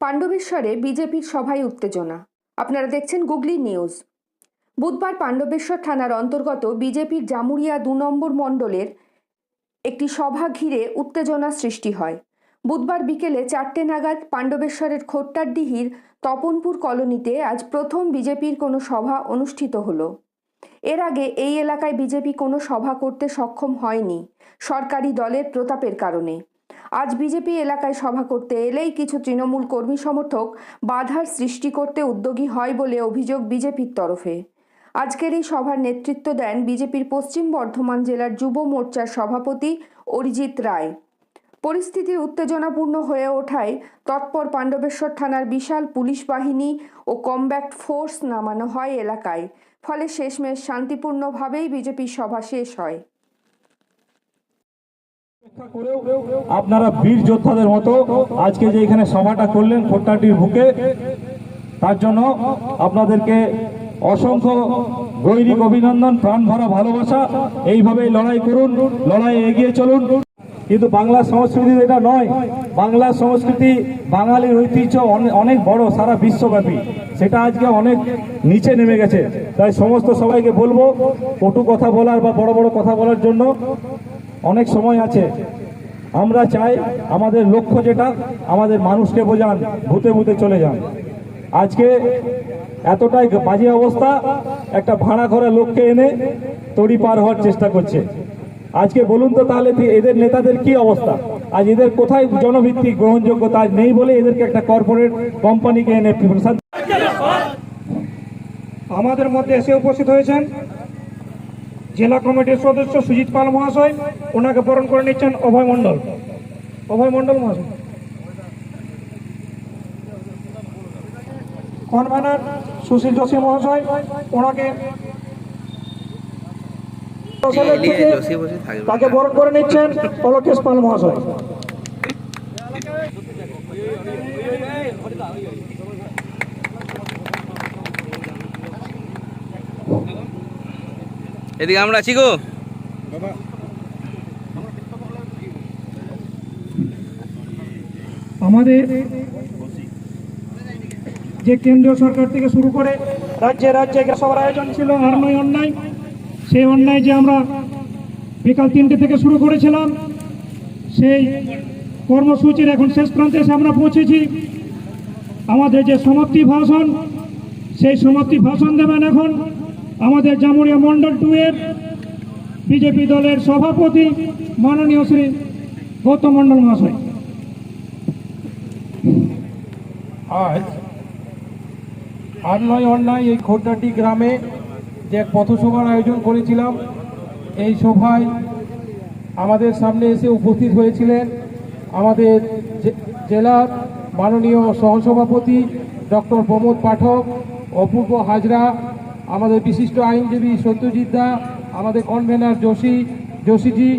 পাণ্ডবেশ্বরে বিজেপির সভায় উত্তেজনা। আপনারা দেখছেন গুগলি নিউজ। বুধবার পাণ্ডবেশ্বর থানার অন্তর্গত বিজেপির জামুরিয়া দু নম্বর মণ্ডলের একটি সভা ঘিরে উত্তেজনা সৃষ্টি হয়। বুধবার বিকেলে চারটে নাগাদ পাণ্ডবেশ্বরের খোট্টারডিহির তপনপুর কলোনিতে আজ প্রথম বিজেপির কোনো সভা অনুষ্ঠিত হলো। এর আগে এই এলাকায় বিজেপি কোনো সভা করতে সক্ষম হয়নি, সরকারি দলের প্রতাপের কারণে। আজ বিজেপি এলাকায় সভা করতে এলেই কিছু তৃণমূল কর্মী সমর্থক বাধার সৃষ্টি করতে উদ্যোগী হয় বলে অভিযোগ বিজেপির তরফে। আজকের এই সভার নেতৃত্ব দেন বিজেপির পশ্চিম বর্ধমান জেলার যুব মোর্চার সভাপতি অরিজিৎ রায়। পরিস্থিতি উত্তেজনাপূর্ণ হয়ে ওঠায় তৎপর পাণ্ডবেশ্বর থানার বিশাল পুলিশ বাহিনী ও কমব্যাক্ট ফোর্স নামানো হয় এলাকায়। ফলে শেষমেশ শান্তিপূর্ণভাবেই বিজেপির সভা শেষ হয়। আপনারা বীর যোদ্ধাদের মতো আজকে যে এখানে সভাটা করলেন খোট্টাটির বুকে, তার জন্য আপনাদেরকে অসংখ্য গৈরিক অভিনন্দন, প্রাণ ভরা ভালোবাসা, এইভাবেই লড়াই করুন লড়াই এগিয়ে চলুন। কিন্তু বাংলা সংস্কৃতি এটা নয়। বাংলা সংস্কৃতি, বাঙালির ঐতিহ্য অনেক বড়, সারা বিশ্বব্যাপী। সেটা আজকে অনেক নিচে নেমে গেছে। তাই সমস্ত সবাইকে বলব, কটু কথা বলার বা বড় বড় কথা বলার জন্য অনেক সময় আছে। আমরা চাই আমাদের লক্ষ্য যেটা, আমাদের মানুষকে বোঝান, ভূতে ভূতে চলে যান। আজকে এতটাই বাজে অবস্থা, একটা ভাড়া করা লোককে এনে তড়ি পার হওয়ার চেষ্টা করছে। আজকে বলুন তো তাহলে এদের নেতাদের কি অবস্থা? আজ এদের কোথায় জনভিত্তিক গ্রহণযোগ্যতা নেই বলে এদেরকে একটা কর্পোরেট কোম্পানিকে এনে আমাদের মধ্যে এসে উপস্থিত হয়েছেন জেলা কমিটির সদস্য সুজিত পাল মহাশয় ওনাকে বরণ করে নিচ্ছেন অভয় মণ্ডল অভয় মণ্ডল মহাশয় কনভেনার সুশীল যোশী মহাশয় ওনাকে তাকে বরণ করে নিচ্ছেন অলোকেশ পাল মহাশয় এদিকে আমরা আছি গো। আমাদের যে কেন্দ্রীয় সরকার থেকে শুরু করে রাজ্যে রাজ্যে সবার আয়োজন ছিল আর নয় অন্যায়। সেই অন্যায় যে আমরা বিকাল তিনটে থেকে শুরু করেছিলাম সেই কর্মসূচির এখন শেষ প্রান্তে এসে আমরা পৌঁছেছি। আমাদের যে সমাপ্তি ভাষণ সেই সমাপ্তি ভাষণ দেবেন এখন আমাদের জামুরিয়া মন্ডল টু এর বিজেপি দলের সভাপতি মাননীয় শ্রী গৌতম মন্ডল মহাশয়। আজ আর নয় অন্যায় এই খোর্দাটি গ্রামে যে এক পথসভার আয়োজন করেছিলাম, এই সভায় আমাদের সামনে এসে উপস্থিত হয়েছিলেন আমাদের জেলার মাননীয় সহসভাপতি ডক্টর প্রমোদ পাঠক, অপূর্ব হাজরা আমাদের বিশিষ্ট আইনজীবী সত্যজিৎ দা আমাদের কনভেনার যোশী যোশীজি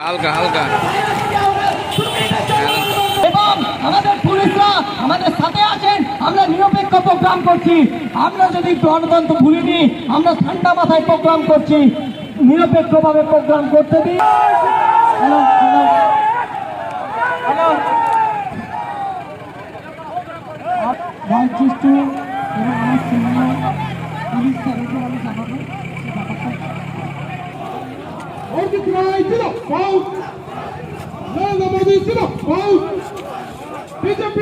হালকা হালকা। এবং আমাদের পুলিশরা আমাদের সাথে আছেন আমরা নিরপেক্ষ প্রোগ্রাম করছি। আমরা যদি গণতন্ত্র ভুলিনি আমরা ঠান্ডা মাথায় প্রোগ্রাম করছি। নিরপেক্ষভাবে প্রোগ্রাম করতে দিই। রাজ্যস্থ এবং আমার senior পুলিশ স্যারকে আমি জানাব সে ব্যাপারটা Ordu Kıraatçıda Out! Nerede Madisida Out! BJP